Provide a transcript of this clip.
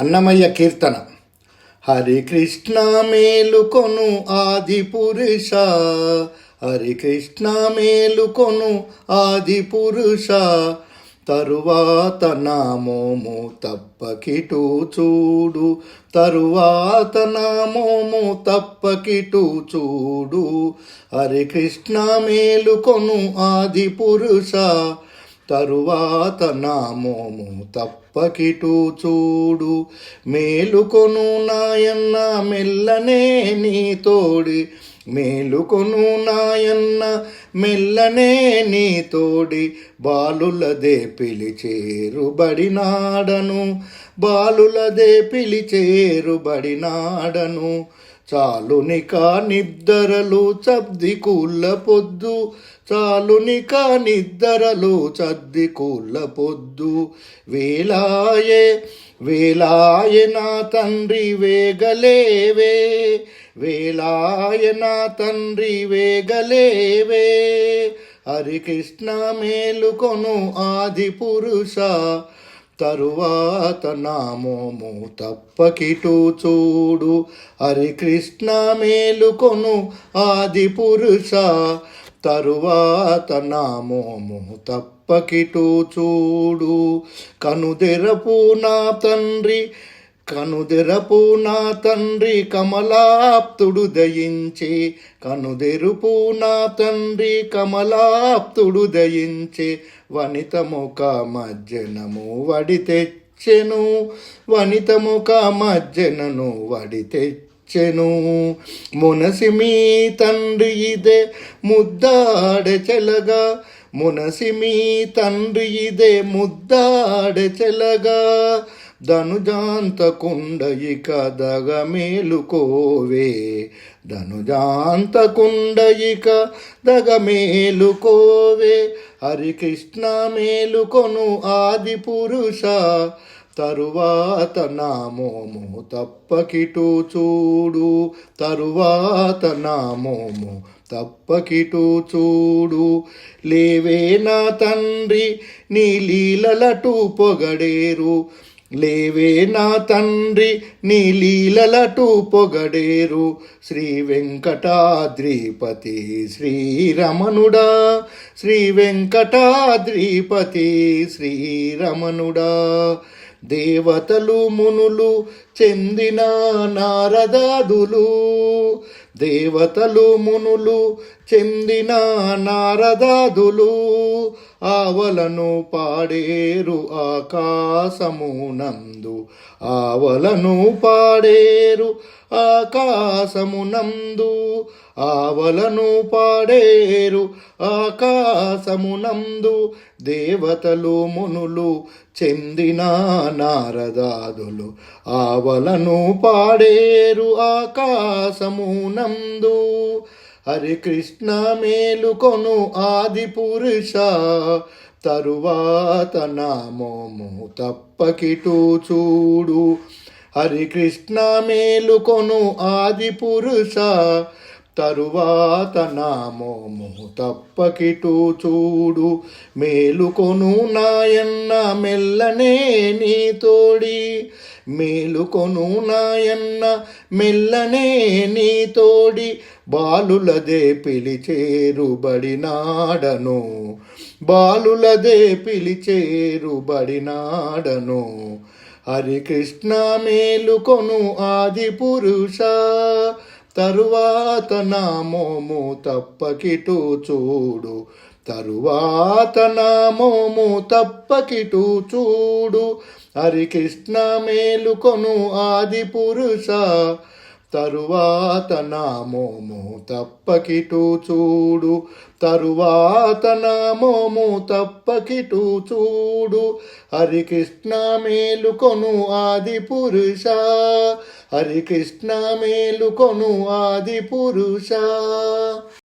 అన్నమయ్య కీర్తన. హరి కృష్ణ మేలుకొను ఆది పురుష హరి కృష్ణ మేలుకొను ఆది పురుష తరువాత నామోము తప్పకిటు చూడు. తరువాత నామోము తప్పకిటు చూడు. హరి కృష్ణ మేలుకొను ఆది పురుష తరువాత నామోము తప్పకిటు చూడు. మేలుకొను నాయన్న మెల్లనే నీ తోడి. మేలుకొను నాయన్న మెల్లనే నీ తోడి. బాలులదే పిలిచేరుబడినాడను. బాలులదే పిలిచేరుబడినాడను. చాలునిక నిద్దరలు చబ్ది కూళ్ళ పొద్దు చాలునిక నిద్దరలు చద్ది కూళ్ళ పొద్దు వేలాయే వేలాయ నా తండ్రి వేగలేవే. వేలాయ నా తండ్రి వేగలేవే. హరికృష్ణ మేలుకొను ఆది పురుష తరువాత నామోము తప్పకిటు చూడు. హరికృష్ణ మేలుకొను ఆది పురుష. తరువాత నామోము తప్పకిటు చూడు. కనుదెరపు నా తండ్రి కనుదెరపు నా తండ్రి కమలాప్తుడు దయించి కనుదెరుపు నా తండ్రి కమలాప్తుడు దయించి వనిత ముఖ మజ్జనము వడి తెచ్చెను వనిత ముఖ మజ్జనను వడి తెచ్చెను. మునసి మీ తండ్రి ఇదే ముద్దాడ చెలగా మునసి మీ తండ్రి ఇదే ముద్దాడ చెలగా. ధనుజాంతకుండయి కదగ దగ మేలుకోవే ధనుజాంతకుండయిక దగ మేలుకోవే హరికృష్ణ మేలుకొను ఆది పురుష తరువాత నామోము తప్పకిటు చూడు. తరువాత నామోము తప్పకిటు చూడు. లేవే నా తండ్రి నీ లీలలటు పొగడేరు. లేవే నా తండ్రి నీ లీలలటు పొగడేరు. శ్రీ వెంకటాద్రిపతి శ్రీరమణుడా శ్రీ వెంకటాద్రిపతి శ్రీరమణుడా. దేవతలు మునులు చెందిన నారదాదులు. దేవతలు మునులు చెందిన నారదాదులు. ఆవలను పాడేరు ఆకాశమునందు. ఆవలను పాడేరు ఆకాశమునందు. ఆవలను పాడేరు ఆకాశమునందు. దేవతలు మునులు చెందిన నారదాదులు. ఆవలను పాడేరు ఆకాశమునందు. హరికృష్ణ మేలుకొను ఆది పురుష. తరువాత నామోము తప్పకిటు చూడు. హరికృష్ణ మేలుకొను ఆది పురుష. తరువాత నామోము తప్పకిటు చూడు. మేలుకొను నాయన్న మెల్లనే నీ తోడి. మేలుకొను నాయన్న మెల్లనే నీ తోడి. బాలులదే పిలిచేరుబడినాడను. బాలులదే పిలిచేరుబడినాడను. హరికృష్ణ మేలుకొను ఆది పురుష తరువాత నామోము తప్పకిటు చూడు. తరువాత నామోము తప్పకిటు చూడు. హరికృష్ణ మేలుకొను ఆది పురుష తరువాత నామోము తప్పకిటు చూడు. తరువాత నామోము తప్పకిటు చూడు. హరికృష్ణ మేలుకొను ఆది పురుష హరికృష్ణ మేలుకొను ఆది పురుష